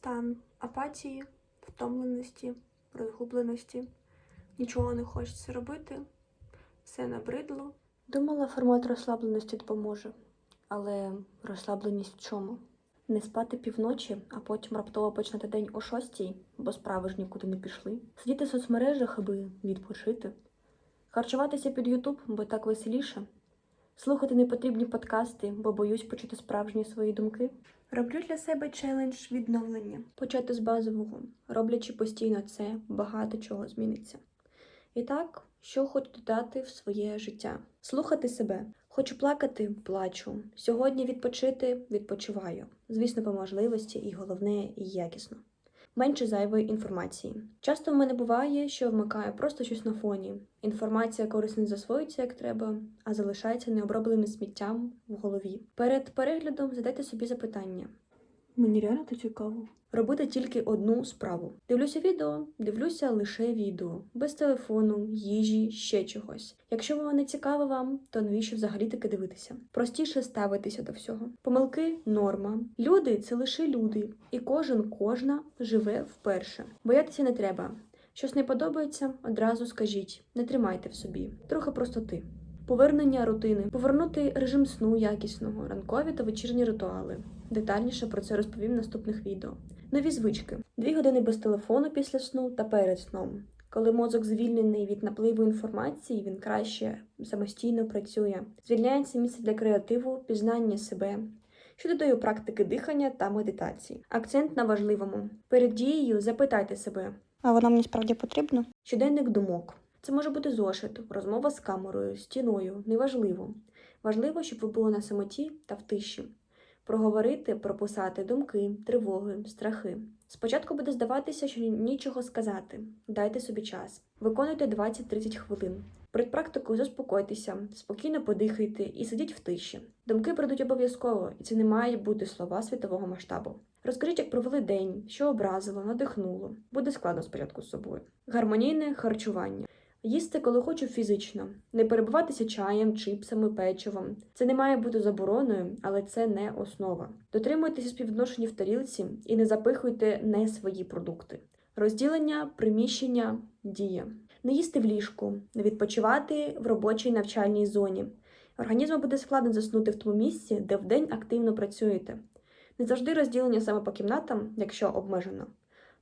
стан апатії, втомленості, розгубленості. Нічого не хочеться робити, все набридло. Думала, формат розслабленості допоможе, але розслабленість в чому? Не спати півночі, а потім раптово почнати день о шостій, бо справи ж нікуди не пішли. Сидіти в соцмережах, аби відпочити. Харчуватися під Ютуб, бо так веселіше. Слухати непотрібні подкасти, бо боюсь почути справжні свої думки. Роблю для себе челендж відновлення. Почати з базового. Роблячи постійно це, багато чого зміниться. І так, що хочу додати в своє життя? Слухати себе. Хочу плакати, плачу. Сьогодні відпочити, відпочиваю. Звісно, по можливості, і головне, і якісно. Менше зайвої інформації. Часто в мене буває, що вмикаю просто щось на фоні. Інформація корисно засвоюється як треба, а залишається необробленим сміттям в голові. Перед переглядом задайте собі запитання. Мені реально це цікаво. Робити тільки одну справу. Дивлюся відео, дивлюся лише відео, без телефону, їжі, ще чогось. Якщо воно не цікаве вам, то навіщо взагалі таки дивитися? Простіше ставитися до всього. Помилки норма. Люди це лише люди, і кожен кожна живе вперше. Боятися не треба. Щось не подобається, одразу скажіть, не тримайте в собі, трохи простоти. Повернення рутини, повернути режим сну якісного, ранкові та вечірні ритуали. Детальніше про це розповім в наступних відео. Нові звички: дві години без телефону після сну та перед сном. Коли мозок звільнений від напливу інформації, він краще самостійно працює. Звільняється місце для креативу, пізнання себе. Що додаю практики дихання та медитації. Акцент на важливому. Перед дією запитайте себе, А воно мені справді потрібно? Щоденник думок. Це може бути зошит, розмова з камерою, стіною, неважливо. Важливо, щоб ви були на самоті та в тиші. Проговорити, прописати думки, тривоги, страхи. Спочатку буде здаватися, що нічого сказати. Дайте собі час. Виконуйте 20-30 хвилин. Перед практикою заспокойтеся, спокійно подихайте і сидіть в тиші. Думки прийдуть обов'язково, і це не мають бути слова світового масштабу. Розкажіть, як провели день, що образило, надихнуло. Буде складно спочатку з собою. Гармонійне харчування. Їсти, коли хочу фізично, не перебуватися чаєм, чипсами, печивом. Це не має бути забороною, але це не основа. Дотримуйтеся співвідношення в тарілці і не запихуйте не свої продукти. Розділення, приміщення, дія. Не їсти в ліжку, не відпочивати в робочій навчальній зоні. Організму буде складно заснути в тому місці, де вдень активно працюєте. Не завжди розділення саме по кімнатам, якщо обмежено.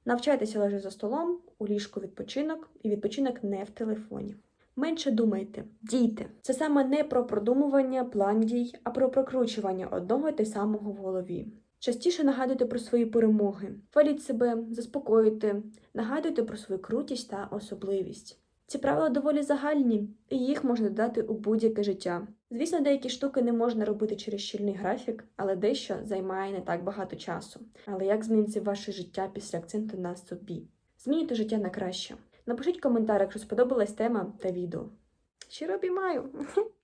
Навчайтеся лежати за столом, у ліжку відпочинок і відпочинок не в телефоні. Менше думайте, дійте. Це саме не про продумування план дій, а про прокручування одного й те самого в голові. Частіше нагадуйте про свої перемоги, хваліть себе, заспокоюйте, нагадуйте про свою крутість та особливість. Ці правила доволі загальні, і їх можна додати у будь-яке життя. Звісно, деякі штуки не можна робити через щільний графік, але дещо займає не так багато часу. Але як зміниться ваше життя після акценту на собі? Змінюйте життя на краще. Напишіть коментар, якщо сподобалась тема та відео. Щиро обіймаю!